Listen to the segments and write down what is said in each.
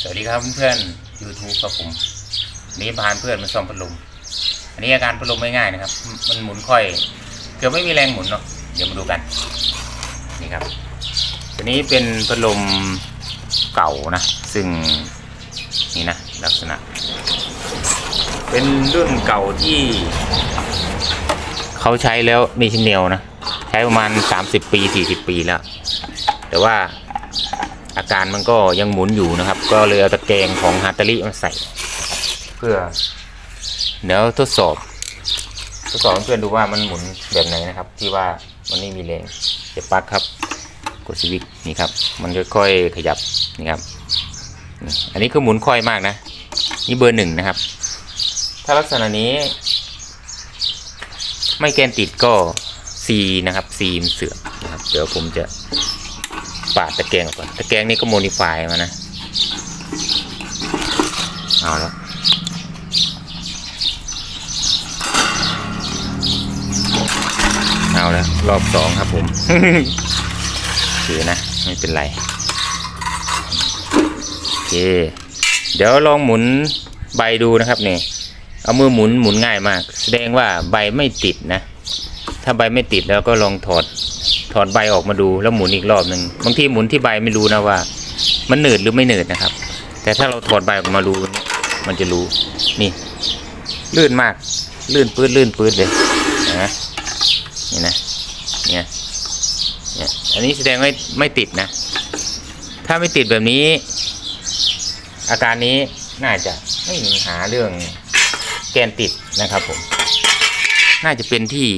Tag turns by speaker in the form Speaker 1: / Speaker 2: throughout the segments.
Speaker 1: สวัสดีครับเพื่อนๆ YouTube ครับผมนนี้พานเพื่อนมาซ่อมพัดลมอันนี้อาการพัดลมไม่ง่ายนะครับ มันหมุนค่อย เกือบไม่มีแรงหมุนเนาะเดี๋ยวมาดูกันนี่ครับ ตัวนี้เป็นพัดลมเก่านะ ซึ่งนี่นะลักษณะ เป็นรุ่นเก่าที่ เขาใช้แล้วมีชิ้นเนลนะ ใช้ประมาณ 30 ปี 40 ปีแล้ว แต่ว่า อาการมันก็ยังหมุนอยู่นะครับ ก็เลยเอาตะแกรงของฮาตาริมาใส่ เพื่อเดี๋ยวทดสอบทดสอบให้เพื่อนดูว่ามันหมุนแบบไหนนะครับ ที่ว่ามันไม่มีแรงเจ็บปลั๊กครับกดสวิตช์นี่ครับ มันค่อยๆขยับนี่ครับนี่อันนี้คือหมุนค่อยมากนะ นี่เบอร์หนึ่งนะครับ ถ้าลักษณะนี้ ไม่แกนติดก็ C นะครับ C มันเสื่อมนะครับ เดี๋ยวผมจะ ปาดตะแกรงออกก่อนตะแกรงนี่ก็โมดิฟายมานะ เอาแล้วเอาแล้วรอบสองครับผมโอนะ ไม่เป็นไร โอเค เดี๋ยวลองหมุนใบดูนะครับนี่ เอามือหมุนหมุนง่ายมาก แสดงว่าใบไม่ติดนะ ถ้าใบไม่ติดแล้วก็ลองถอด ถอดใบออกมาดูแล้วหมุนอีกรอบหนึ่งบางทีหมุนที่ใบไม่รู้นะว่า มันหนืดหรือไม่หนืดนะครับ แต่ถ้าเราถอดใบออกมาดูมันจะรู้นี่ลื่นมากลื่นปื้ดลื่นปื้ดเลยนะนี่นะเนี่ยเนี่ยอันนี้แสดงว่ไม่ติดนะ ถ้าไม่ติดแบบนี้ อาการนี้น่าจะไม่มีหาเรื่องแกนติดนะครับผม น่าจะเป็นที่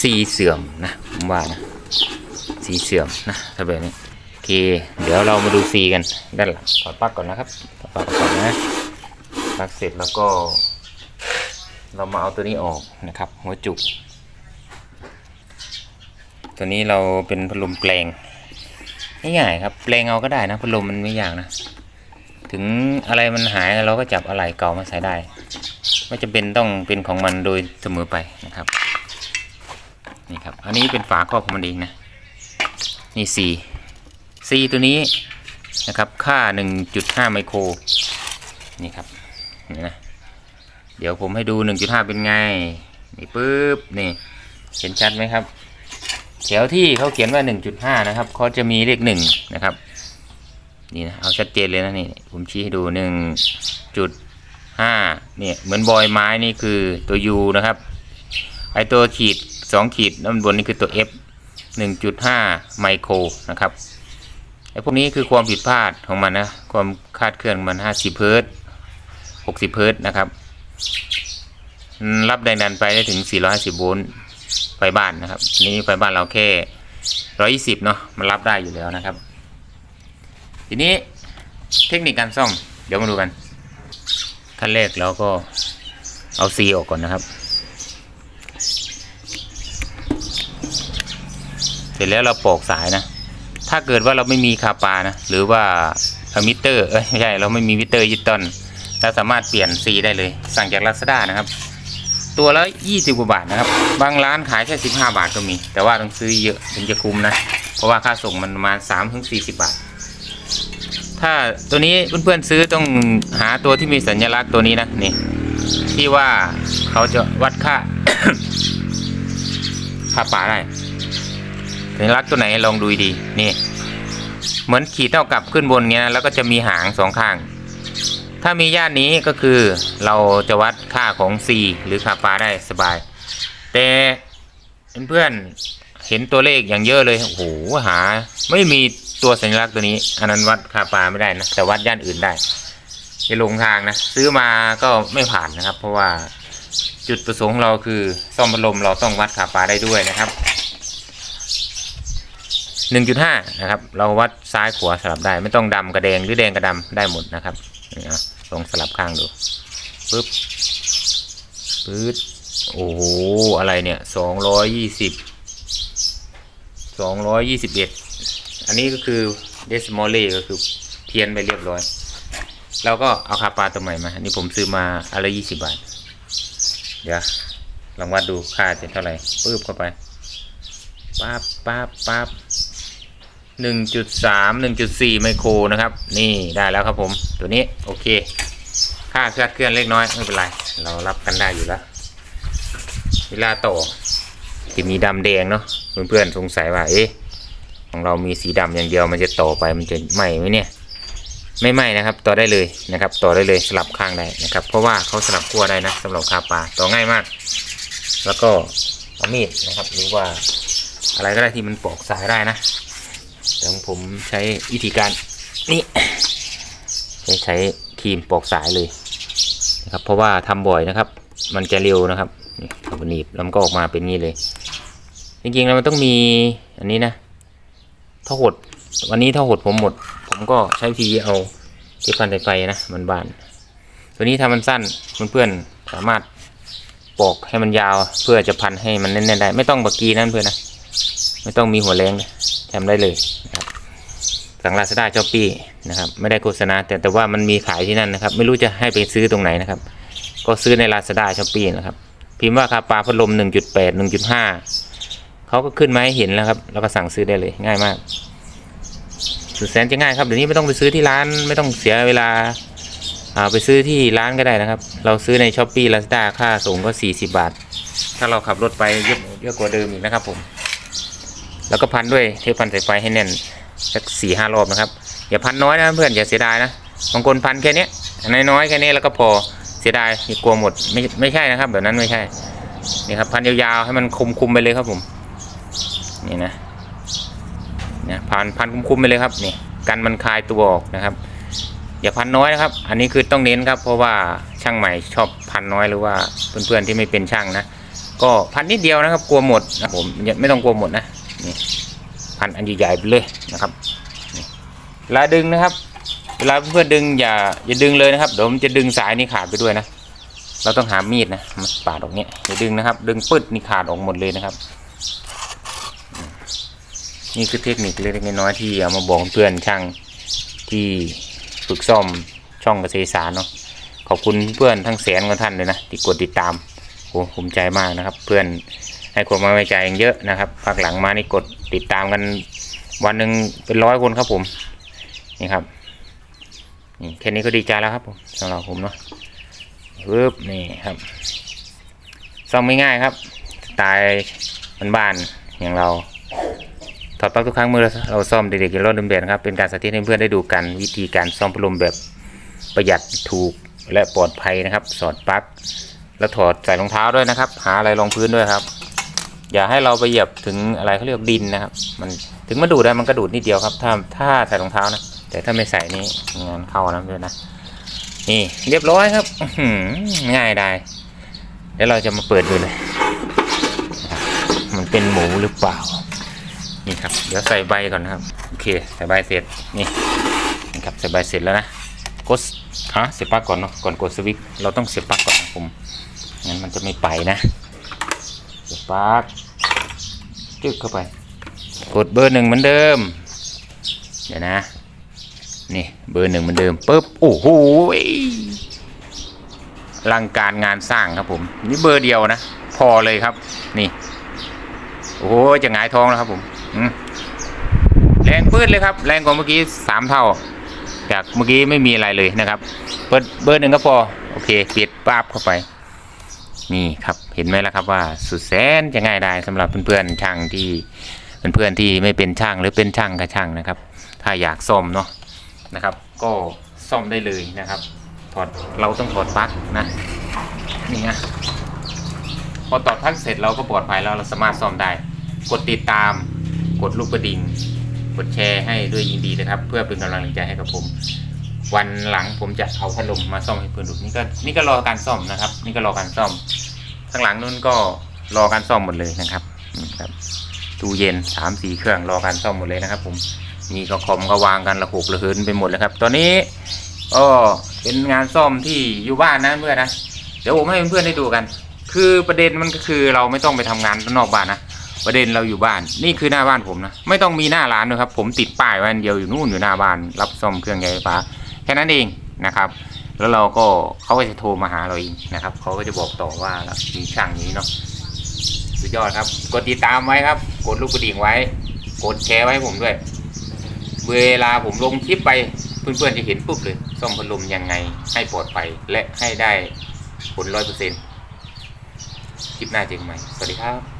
Speaker 1: ซีเสื่อมนะ ว่านะซีเสื่อมนะถ้าแบบนี้โอเค เดี๋ยวเรามาดูซีกันด้านหลังถอดปลั๊กก่อนนะครับถอดปลั๊กก่อนนะปลั๊กเสร็จแล้วก็ เรามาเอาตัวนี้ออกนะครับ หัวจุก ตัวนี้เราเป็นพัดลมแปลงง่ายๆครับแปลงเอาก็ได้นะพัดลมมันไม่ยากนะถึงอะไรมันหายเราก็จับอะไรเก่ามาใส่ได้ ไม่จำเป็นต้องเป็นของมันโดยเสมอไปนะครับ นี่ครับ อันนี้เป็นฝาครอบของมันเองนะ นี่สีสีตัวนี้นะครับ ค่า 1.5 ไมโคร นี่ครับนี่นะ เดี๋ยวผมให้ดู 1.5 เป็นไง นี่ปุ๊บ นี่ เห็นชัดไหมครับ แถวที่เขาเขียนว่า 1.5 นะครับเขาจะมีเลขหนึ่งนะครับ นี่นะ เอาชัดเจนเลยนะนี่ ผมชี้ให้ดูหนึ่งจุดห้าเนี่ย เหมือนบอยไม้นี่คือตัว U นะครับ ไอตัวขีด สองขีดด้านบนนี่คือตัว F หนึ่งจุดห้าไมโครนะครับไอ้พวกนี้คือความผิดพลาดของมันนะความคาดเคลื่อนมันห้าสิบเฮิร์ตหกสิบเฮิร์ตนะครับ รับแรงดันไปได้ถึง 450 โวลต์ไฟบ้านนะครับ นี่ไฟบ้านเราแค่ 120 เนาะมันรับได้อยู่แล้วนะครับ ทีนี้เทคนิคการซ่อมเดี๋ยวมาดูกันขั้นแรกเราก็เอาซีออกก่อนนะครับ เสร็จแล้วเราปอกสายนะ ถ้าเกิดว่าเราไม่มีคาปานะ หรือว่ามิเตอร์ เอ้ยไม่ใช่ เราไม่มีมิเตอร์ยิตตอนเราสามารถเปลี่ยนซีได้เลย สั่งจากลาซาด้านะครับ ตัวละ20กว่าบาทนะครับ บางร้านขายแค่15บาทก็มี แต่ว่าต้องซื้อเยอะถึงจะคุ้มนะ เพราะว่าค่าส่งมันประมาณ3-40บาท ถ้าตัวนี้เพื่อนๆซื้อต้องหาตัวที่มีสัญลักษณ์ตัวนี้นะนี่ที่ว่าเขาจะวัดค่าค่าป่าได้ สัญลักษณ์ตัวไหนลองดูดีนี่ เหมือนขีดเท่ากับขึ้นบนเงี้ยแล้วก็จะมีหางสองข้าง ถ้ามีย่านนี้ก็คือเราจะวัดค่าของ C หรือค่าปลาได้สบาย แต่เพื่อนเห็นตัวเลขอย่างเยอะเลยโอ้โหหา ไม่มีตัวสัญลักษณ์ตัวนี้ อันนั้นวัดค่าปลาไม่ได้นะแต่วัดย่านอื่นได้จะลงทางนะซื้อมาก็ไม่ผ่านนะครับ เพราะว่าจุดประสงค์เราคือซ่อมพัดลมเราต้องวัดค่าปลาได้ด้วยนะครับ 1.5 นะครับ เราวัดซ้ายขวาสลับได้ ไม่ต้องดำกระแดงหรือแดงกระดำได้หมดนะครับลองสลับข้างดูปึ๊บปึ๊ดโอ้โหอะไรเนี่ยสองร้อยยี่สิบสองร้อยยี่สิบเอ็ดอันนี้ก็คือเดซิมอลเลก็คือเพี้ยนไปเรียบร้อย เราก็เอาคาปาตัวใหม่มา อันนี้ผมซื้อมาอะไรยี่สิบบาท เดี๋ยวลองวัดดูค่าจะเท่าไหร่ปึ๊บเข้าไปปั๊บปั๊บปั๊บ 1.3 1.4 ไมโครนะครับ นี่ได้แล้วครับผมตัวนี้โอเค ค่าเคลื่อนเคลื่อนเล็กน้อยไม่เป็นไร เรารับกันได้อยู่แล้ว เวลาต่อจะมีดำแดงเนาะเพื่อนๆสงสัยว่าเอ๊ะของเรามีสีดำอย่างเดียวมันจะต่อไปมันจะไหมไหมเนี่ย ไม่ไหมนะครับ ต่อได้เลยนะครับ ต่อได้เลยสลับข้างได้นะครับ เพราะว่าเขาสลับขั้วได้นะสำหรับคาปลาต่อง่ายมาก แล้วก็เอามีดนะครับหรือว่าอะไรก็ได้ที่มันปอกสายได้นะ แต่ของผมใช้วิธีการนี่ใช้ใช้ครีมปอกสายเลยนะครับ เพราะว่าทำบ่อยนะครับ มันจะเร็วนะครับนี่เอาไปหนีบแล้วมันก็ออกมาเป็นงี้เลย จริงๆแล้วมันต้องมีอันนี้นะถ้าหด วันนี้ถ้าหดผมหมด ผมก็ใช้วิธีเอาเทปพันสายไฟนะมันบาน ตัวนี้ถ้ามันสั้นเพื่อนๆสามารถปอกให้มันยาวเพื่อจะพันให้มันแน่นๆได้ ไม่ต้องบักกีนั่นเพื่อนนะ ไม่ต้องมีหัวแรงนะ ทำได้เลยนะครับสั่งลาซาด้าช้อปปี้นะครับ ไม่ได้โฆษณาแต่แต่ว่ามันมีขายที่นั่นนะครับ ไม่รู้จะให้ไปซื้อตรงไหนนะครับ ก็ซื้อในลาซาด้าช้อปปี้นะครับ พิมพ์ว่าคาปลาพัดลม 1.8 1.5เขาก็ขึ้นมาให้เห็นแล้วครับ แล้วก็สั่งซื้อได้เลยง่ายมากสุดแสนจะง่ายครับเดี๋ยวนี้ไม่ต้องไปซื้อที่ร้านไม่ต้องเสียเวลาเอาไปซื้อที่ร้านก็ได้นะครับ เราซื้อในช้อปปี้ลาซาด้าค่าส่งก็ 40 บาท ถ้าเราขับรถไปเยอะเยอะกว่าเดิมอีกนะครับผม แล้วก็พันด้วยเทปพันสายไฟให้แน่นสักสี่ห้ารอบนะครับ อย่าพันน้อยนะเพื่อนอย่าเสียดายนะบางคนพันแค่นี้น้อยๆแค่นี้แล้วก็พอเสียดายอย่ากลัวหมดไม่ไม่ใช่นะครับ แบบนั้นไม่ใช่นี่ครับพันยาวๆให้มันคุมๆไปเลยครับผมนี่นะเนี่ยพันพันคุ้มไปเลยครับนี่กันมันคลายตัวออกนะครับ อย่าพันน้อยนะครับ อันนี้คือต้องเน้นครับ เพราะว่าช่างใหม่ชอบพันน้อยหรือว่าเพื่อนๆที่ไม่เป็นช่างนะก็พันนิดเดียวนะครับ กลัวหมดนะผมไม่ต้องกลัวหมดนะ นี่พันอันใหญ่ๆไปเลยนะครับเวลาดึงนะครับ เวลาเพื่อนดึงอย่าอย่าดึงเลยนะครับเดี๋ยวมันจะดึงสายนี่ขาดไปด้วยนะ เราต้องหามีดนะมาปาดออกเนี้ยอย่าดึงนะครับ ดึงปึ๊ดนี่ขาดออกหมดเลยนะครับ นี่คือเทคนิคเล็กๆน้อยๆที่เอามาบอกเพื่อนช่างที่ฝึกซ่อมช่องเกษตรสารเนาะขอบคุณเพื่อนทั้งแสนกว่าท่านเลยนะที่กดติดตามโอ้ภูมิใจมากนะครับ เพื่อน ให้ความไว้ใจเยอะนะครับภาคหลังมานี่กดติดตามกันวันหนึ่งเป็นร้อยคนครับผมนี่ครับนี่แค่นี้ก็ดีใจแล้วครับผมสำหรับผมเนาะปึ๊บนี่ครับซ่อมไม่ง่ายครับสไตล์บ้านอย่างเราถอดปลั๊กทุกครั้งเมื่อเราซ่อมเด็กๆอย่ารอดเดิมเดือนครับเป็นการสาธิตให้เพื่อนได้ดูกันวิธีการซ่อมพัดลมแบบประหยัดถูกและปลอดภัยนะครับ สอดปลั๊กแล้วถอดใส่รองเท้าด้วยนะครับ หาอะไรรองพื้นด้วยครับ อย่าให้เราไปเหยียบถึงอะไรเขาเรียกดินนะครับ มันถึงมันดูดได้มันก็ดูดนิดเดียวครับ ถ้าถ้าใส่รองเท้านะ แต่ถ้าไม่ใส่นี่งานเข้านะเพื่อนนะ นี่เรียบร้อยครับง่ายได้เดี๋ยวเราจะมาเปิดดูเลย มันเป็นหมูหรือเปล่า นี่ครับ เดี๋ยวใส่ใบก่อนนะครับ โอเค ใส่ใบเสร็จ นี่นี่ครับ ใส่ใบเสร็จแล้วนะ กดฮะเสียบปลั๊กก่อนเนาะ ก่อนกดสวิตช์เราต้องเสียบปลั๊กก่อนนะผม งั้นมันจะไม่ไปนะ ปลั๊กจึ๊กเข้าไป กดเบอร์หนึ่งเหมือนเดิม เดี๋ยวนะ นี่เบอร์หนึ่งเหมือนเดิมปุ๊บโอ้โหอลังการงานสร้างครับผม นี่เบอร์เดียวนะ พอเลยครับ นี่ โอ้โหจะหงายท้องแล้วครับผมแรงปื้ดเลยครับ แรงกว่าเมื่อกี้สามเท่า จากเมื่อกี้ไม่มีอะไรเลยนะครับ เปิดเบอร์หนึ่งก็พอ โอเค ปิดปาบเข้าไป นี่ครับ เห็นไหมล่ะครับว่าสุดแสนจะง่ายได้สำหรับเพื่อนๆช่างที่เพื่อนๆที่ไม่เป็นช่างหรือเป็นช่างก็ช่างนะครับ ถ้าอยากซ่อมเนาะนะครับ ก็ซ่อมได้เลยนะครับ ถอดเราต้องถอดปลั๊กนะนี่นะพอต่อดพักเสร็จเราก็ปลอดภัยแล้วเราสามารถซ่อมได้ กดติดตาม กดลูกกระดิ่งกดแชร์ให้ด้วยยินดีนะครับ เพื่อเป็นกำลังใจให้กับผม วันหลังผมจะเอาพัดลมมาซ่อมให้เพื่อนดูนี่ก็นี่ก็รอการซ่อมนะครับ นี่ก็รอการซ่อม ข้างหลังนู้นก็รอการซ่อมหมดเลยนะครับครับตู้เย็นสามสี่เครื่องรอการซ่อมหมดเลยนะครับ ผมนี่ก็คอมก็วางกันระหกระเหินไปหมดเลยครับ ตอนนี้ก็เป็นงานซ่อมที่อยู่บ้านนะเพื่อนนะเดี๋ยวผมให้เพื่อนได้ดูกัน คือประเด็นมันก็คือเราไม่ต้องไปทำงานนอกบ้านนะประเด็นเราอยู่บ้านนี่คือหน้าบ้านผมนะไม่ต้องมีหน้าร้านด้วยครับ ผมติดป้ายไว้เดียวอยู่นู่นอยู่หน้าบ้าน รับซ่อมเครื่องใช้ไฟฟ้าแค่นั้นเองนะครับ แล้วเราก็เขาก็จะโทรมาหาเราเองนะครับเขาก็จะบอกต่อว่ามีช่างนี้เนาะสุดยอดครับ กดติดตามไว้ครับ กดลูกกระดิ่งไว้ กดแชร์ไว้ให้ผมด้วย เวลาผมลงคลิปไปเพื่อนๆจะเห็นปุ๊บเลยซ่อมพัดลมยังไงให้ปลอดภัยและให้ได้ผลร้อยเปอร์เซ็นต์คลิปหน้าเจอกันใหม่ สวัสดีครับ